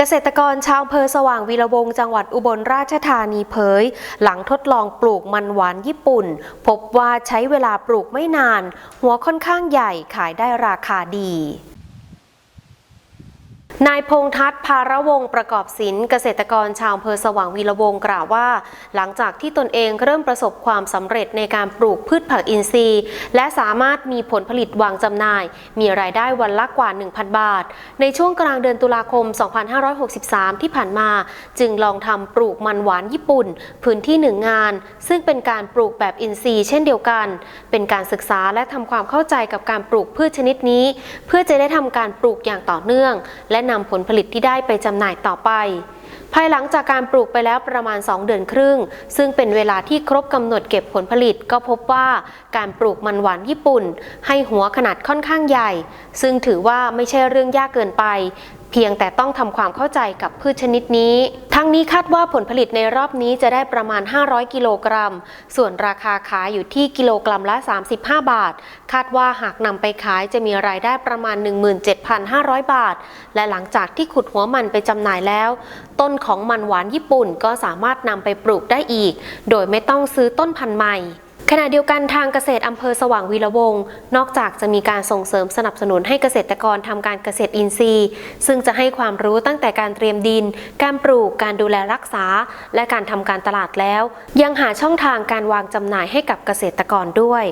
เกษตรกรชาวอำเภอสว่างวีระวงจังหวัดอุบลราชธานีเผย หลังทดลองปลูกมันหวานญี่ปุ่น พบว่าใช้เวลาปลูกไม่นาน หัวค่อนข้างใหญ่ขายได้ราคาดี นายพงษ์ทัศน์ภาระวงศ์ประกอบศิลป์เกษตรกรชาวอำเภอสว่างวีระวงกล่าวว่า หลังจากที่ตนเองเริ่มประสบความสำเร็จในการปลูกพืชผักอินทรีย์ และสามารถมีผลผลิตวางจำหน่าย มีรายได้วันละกว่า 1,000 บาท ในช่วงกลางเดือนตุลาคม 2563 ที่ผ่านมา จึงลองทำปลูกมันหวานญี่ปุ่น พื้นที่หนึ่งงาน ซึ่งเป็นการปลูกแบบอินทรีย์ เช่นเดียวกัน เป็นการศึกษาและทำความเข้าใจกับการปลูกพืชชนิดนี้ เพื่อจะได้ทำการปลูกอย่างต่อเนื่อง และนำผลผลิตที่ได้ไปจำหน่ายต่อไป ภายหลังจากการปลูกไปแล้วประมาณ 2 เดือนครึ่ง ซึ่งเป็นเวลาที่ครบกำหนดเก็บผลผลิตก็พบว่าการปลูกมันหวานญี่ปุ่น ให้หัวขนาดค่อนข้างใหญ่ ซึ่งถือว่าไม่ใช่เรื่องยากเกินไป เพียงแต่ต้องทำความเข้าใจกับพืชชนิดนี้ ทั้งนี้คาดว่าผลผลิตในรอบนี้จะได้ประมาณ 500 กิโลกรัม ส่วนราคาขายอยู่ที่กิโลกรัมละ 35 บาท คาดว่าหากนำไปขายจะมีรายได้ประมาณ 17,500 บาท และหลังจากที่ขุดหัวมันไปจำหน่ายแล้ว ต้นของมันหวานญี่ปุ่นก็สามารถนำไปปลูกได้อีก โดยไม่ต้องซื้อต้นพันธุ์ใหม่ ขณะเดียวกันทางเกษตรอำเภอสว่างวีระวงศ์นอกจากจะมีการส่งเสริมสนับสนุนให้เกษตรกรทำการเกษตรอินทรีย์ ซึ่งจะให้ความรู้ตั้งแต่การเตรียมดิน การปลูกการดูแลรักษา และการทำการตลาดแล้ว ยังหาช่องทางการวางจำหน่ายให้กับเกษตรกรด้วย